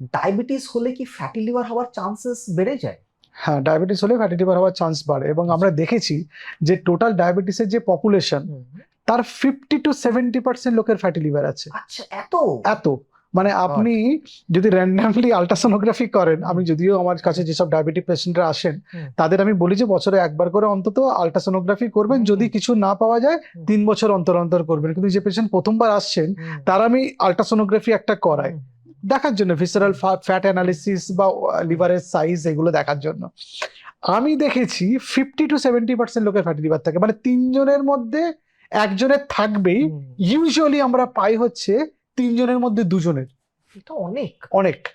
Diabetes হলে কি fatty liver হওয়ার চান্সেস বেড়ে যায়? হ্যাঁ ডায়াবেটিস হলে ফ্যাটি লিভার হওয়ার চান্স বাড়ে এবং আমরা দেখেছি যে টোটাল ডায়াবেটিসের যে পপুলেশন তার ফিফটি টু সেভেন্টি পার্সেন্ট লোকের ফ্যাটি লিভার আছে। আচ্ছা এত? এত। মানে আপনি যদি র্যান্ডামলি আলট্রাসোনোগ্রাফি করেন আমি যদিও আমার কাছে যেসব ডায়াবেটিক পেশেন্টরা আসেন তাদের আমি বলি যে বছরে একবার করে অন্তত আলট্রাসোনোগ্রাফি করবেন। যদি কিছু না পাওয়া যায় তিন বছর অন্তর অন্তর করবেন। কিন্তু যে পেশেন্ট প্রথমবার আসছেন তার আমি আলট্রাসোনোগ্রাফি একটা করাই। দেখার জন্য ভিসারাল ফ্যাট অ্যানালিসিস বা লিভারের সাইজ এগুলো দেখার জন্য। আমি দেখেছি ফিফটি টু সেভেন্টি পার্সেন্ট লোকের ফ্যাটি লিভার থাকে। মানে তিনজনের মধ্যে একজনের থাকবেই। ইউজুয়ালি আমরা পাই হচ্ছে তিনজনের মধ্যে দুজনের। এটা অনেক। অনেক।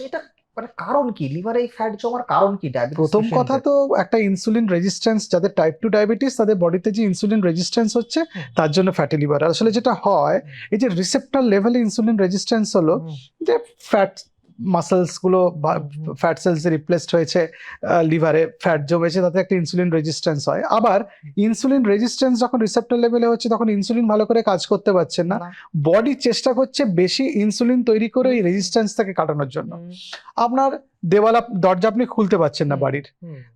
এটা মানে কারণ কি? লিভারে এই ফ্যাট জমার কারণ কি? ডায়াবেটিস প্রথম কথা তো একটা ইনসুলিন রেজিস্ট্যান্স যাদের টাইপ টু ডায়াবেটিস তাদের বডিতে যে ইনসুলিন রেজিস্ট্যান্স হচ্ছে তার জন্য ফ্যাটি লিভার আসলে যেটা হয় এই যে রিসেপ্টার লেভেলে ইনসুলিন রেজিস্ট্যান্স হলো যে ফ্যাট মাসেলসগুলো হুম, হুম। ফ্যাট সেলস রিপ্লেসড হয়েছে লিভারে ফ্যাট জমেছে তাতে একটা ইনসুলিন রেজিস্ট্যান্স হয়। আবার ইনসুলিন রেজিস্ট্যান্স যখন রিসেপ্টর লেভেলে হচ্ছে তখন ইনসুলিন ভালো করে কাজ করতে পারছেন না। বডি চেষ্টা করছে বেশি ইনসুলিন তৈরি করে এই রেজিস্ট্যান্স থেকে কাটানোর জন্য। আপনার দেওয়ালা দরজা আপনি খুলতে পারছেন না বাড়ির।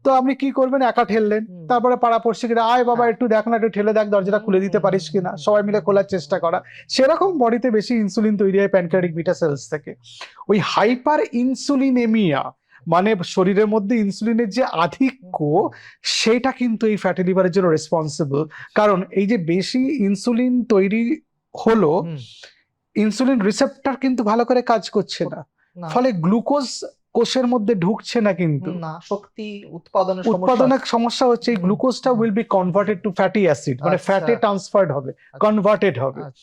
তো আপনি কি করবেন? একা ঠেললেন। তারপরে পাড়া কিনা আয় বাবা হ্যাঁ। একটু দেখ না একটু ঠেলে দেখ দরজাটা খুলে দিতে পারিস কিনা? সবাই মিলে খোলার চেষ্টা করা। সেরকম বডিতে বেশি ইনসুলিন তৈরি হয় প্যানক্রিয়াটিক বিটা সেলস থেকে। ওই হাইপার ইনসুলিনেমিয়া মানে শরীরের মধ্যে ইনসুলিনের যে আধিক্য সেটা কিন্তু এই ফ্যাটি লিভারের জন্য রেসপন্সিবল কারণ এই যে বেশি ইনসুলিন তৈরি হলো ইনসুলিন রিসেপ্টর কিন্তু ভালো করে কাজ করছে না। ফলে গ্লুকোজ কোষের মধ্যে ঢুকছে না কিন্তু না শক্তি উৎপাদনের সমস্যা উৎপাদনের সমস্যা হচ্ছে এই। গ্লুকোজটা will be converted to fatty acid মানে আচ্ছা। ফ্যাটে ট্রান্সফার্ড হবে কনভার্টেড হবে আচ্ছা।